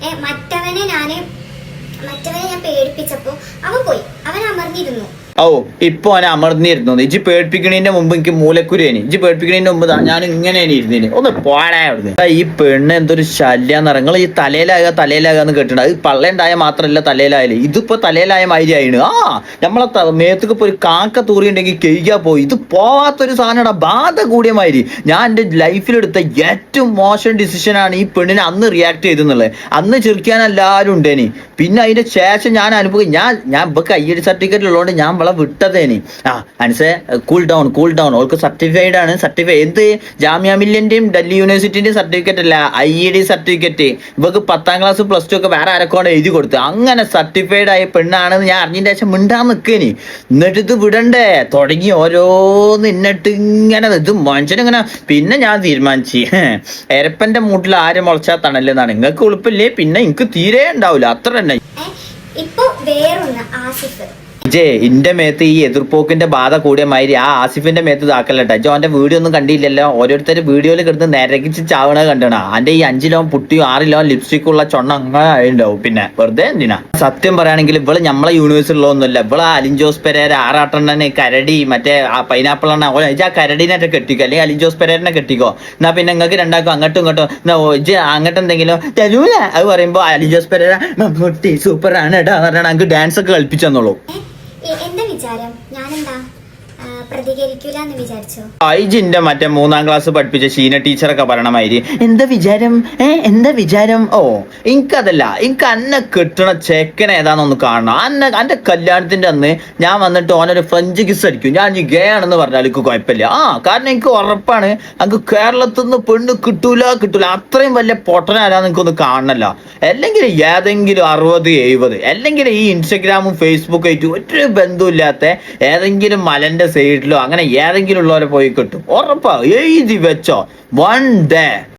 മറ്റവനെ ഞാൻ മറ്റവനെ ഞാൻ പേടിപ്പിച്ചപ്പോ അവൻ പോയി. അവൻ അമർന്നിരുന്നു. ഓ ഇപ്പൊ അവനെ അമർന്നിരുന്നു ഇജ്ജ് പേടിപ്പിക്കണതിന്റെ മുമ്പ് എനിക്ക് മൂലക്കുരേനി. ഇജ്ജ് പേടിപ്പിക്കണതിന്റെ മുമ്പ് ഞാൻ ഇങ്ങനെ ഇരുന്നേന്. ഒന്ന് പോടാ അവിടുന്ന്. ഈ പെണ്ണ് എന്തൊരു ശല്യാന്ന് നിങ്ങൾ ഈ തലയിലാകുക തലയിലാകുക എന്ന് അത് പള്ളയുണ്ടായ മാത്രല്ല തലയിലായാലേ. ഇതിപ്പോ തലയിലായ മാതിരി ആയിരുന്നു ആ നമ്മളെ മേത്തക്ക് ഇപ്പൊ ഒരു കാക്ക തൂറിയുണ്ടെങ്കിൽ കഴിക്കാൻ പോയി. ഇത് പോവാത്തൊരു സാധനമാണ് ബാധ കൂടിയ മാതിരി. ഞാൻ എന്റെ ലൈഫിലെടുത്ത ഏറ്റവും മോശം ഡിസിഷനാണ് ഈ പെണ്ണിനെ അന്ന് റിയാക്ട് ചെയ്തെന്നുള്ളത് അന്ന് ചെറുക്കാൻ എല്ലാവരും ഉണ്ടേനി. പിന്നെ അതിന്റെ ശേഷം ഞാൻ അനുഭവം ഞാൻ ഞാൻ ഇപ്പൊ കയ്യടി സർട്ടിഫിക്കറ്റ് ഉള്ളതുകൊണ്ട് ഞാൻ അവളെ വിട്ടതേനി. ആ അനുസേ കൂൾ ഡൗൺ കൂൾ ഡൗൺ ഓൾക്ക് സർട്ടിഫൈഡ് ആണ്. സർട്ടിഫൈ എന്ത് ജാമ്യ മില്യന്റെയും ഡൽഹി യൂണിവേഴ്സിറ്റിന്റെയും സർട്ടിഫിക്കറ്റ് അല്ല. ഐ ഇ ഡി സർട്ടിഫിക്കറ്റ് ഇവക്ക് പത്താം ക്ലാസ് പ്ലസ് ടു ഒക്കെ വേറെ ആരൊക്കെയാണ് എഴുതി കൊടുത്ത് അങ്ങനെ സർട്ടിഫൈഡ് ആയ പെണ്ണാണെന്ന് ഞാൻ അറിഞ്ഞതിന്റെ ശേഷം മിണ്ടാൻ നിക്കേനി. എന്നിട്ട് ഇത് വിടണ്ടേ? തുടങ്ങി ഓരോന്ന് ഇന്നിട്ട് ഇങ്ങനെ ഇത് മനുഷ്യനിങ്ങനെ പിന്നെ ഞാൻ തീരുമാനിച്ചു. എരപ്പന്റെ മൂട്ടിൽ ആര് മുളച്ചാൽ തണലെന്നാണ്. നിങ്ങൾക്ക് ഉളുപ്പില്ലേ? പിന്നെ എനിക്ക് തീരെ ഉണ്ടാവില്ല അത്ര തന്നെ. ഇപ്പൊ വേറൊന്ന് ആസിഫ്. ജേ ഇന്റെ മേത്ത് ഈ എതിർപ്പോക്കിന്റെ ബാധ കൂടിയ മാതിരി ആ ആസിഫിന്റെ മേത്ത് ഇതാക്കലട്ടെ ജോ അവന്റെ വീഡിയോ ഒന്നും കണ്ടില്ലല്ലോ? ഓരോരുത്തർ വീഡിയോയിൽ കിടന്ന് നിരകിച്ച് ചാവണ കണ്ടണ. അന്റെ ഈ അഞ്ചിലോ പുട്ടിയോ ആറിലോ ലിപ്സ്റ്റിക് ഉള്ള ചൊണ്ണ അങ്ങനെ പിന്നെ വെറുതെ എന്തിനാ? സത്യം പറയുകയാണെങ്കിൽ ഇവൾ നമ്മളെ യൂണിവേഴ്സിലുള്ളൊന്നുമല്ല ഇവൾ അലിൻ ജോസ് പെരേര ആറാട്ടെണ്ണന് കരടി മറ്റേ ആ പൈനാപ്പിൾ എണ്ണ. ആ കരടിനെ കെട്ടിക്കോ. അല്ലെങ്കിൽ അലിൻ ജോസ് പെരേരനെ കെട്ടിക്കോ. എന്നാ പിന്നെ നിങ്ങൾക്ക് രണ്ടാക്കും അങ്ങോട്ടും ഇങ്ങോട്ടും. എന്നാ അങ്ങോട്ട് എന്തെങ്കിലും തരൂല. അത് പറയുമ്പോ അലിൻ ജോസ് പെരേര മമ്മൂട്ടി സൂപ്പർ ആണ് ഇടാ പറഞ്ഞാൽ ഞങ്ങൾക്ക് ഡാൻസ് ഒക്കെ കളിപ്പിച്ചു തന്നോളൂ ഏ, എ- എന്താ വിചാരം? ഞാനെന്താ? പ്രതികരിക്കൂല എന്ന് ഐജിന്റെ മറ്റേ മൂന്നാം ക്ലാസ് പഠിപ്പിച്ച ഷീന ടീച്ചറൊക്കെ പറയണമായിരി. എന്താ വിചാരം? ഏ എന്താ വിചാരം? ഓ എനിക്കതല്ല എനിക്ക് അന്നെ കിട്ടണ ചെക്കൻ ഒന്ന് കാണണം. അന്നെ അന്റെ കല്യാണത്തിന്റെ അന്ന് ഞാൻ വന്നിട്ട് ഓനൊരു ഫ്രഞ്ച് കിസ് അടിക്കും. ഞാൻ ഈ ഗേ ആണെന്ന് പറഞ്ഞാൽ എനിക്ക് കുഴപ്പമില്ല. ആ കാരണം എനിക്ക് ഉറപ്പാണ്. അങ്ങ് കേരളത്തിൽ നിന്ന് പെണ്ണ് കിട്ടൂല കിട്ടൂല. അത്രയും വലിയ പൊട്ടനാരാന്ന് എനിക്കൊന്ന് കാണണല്ല. അല്ലെങ്കിൽ ഏതെങ്കിലും അറുപത് എഴുപത് അല്ലെങ്കിൽ ഈ ഇൻസ്റ്റഗ്രാമും ഫേസ്ബുക്കും ആയിട്ട് ഒരു ബന്ധമില്ലാത്ത ഏതെങ്കിലും മലന്റെ സൈഡിലോ അങ്ങനെ ഏതെങ്കിലും ഉള്ളവരെ പോയി കിട്ടും. ഉറപ്പാ എഴുതി വെച്ചോ. One day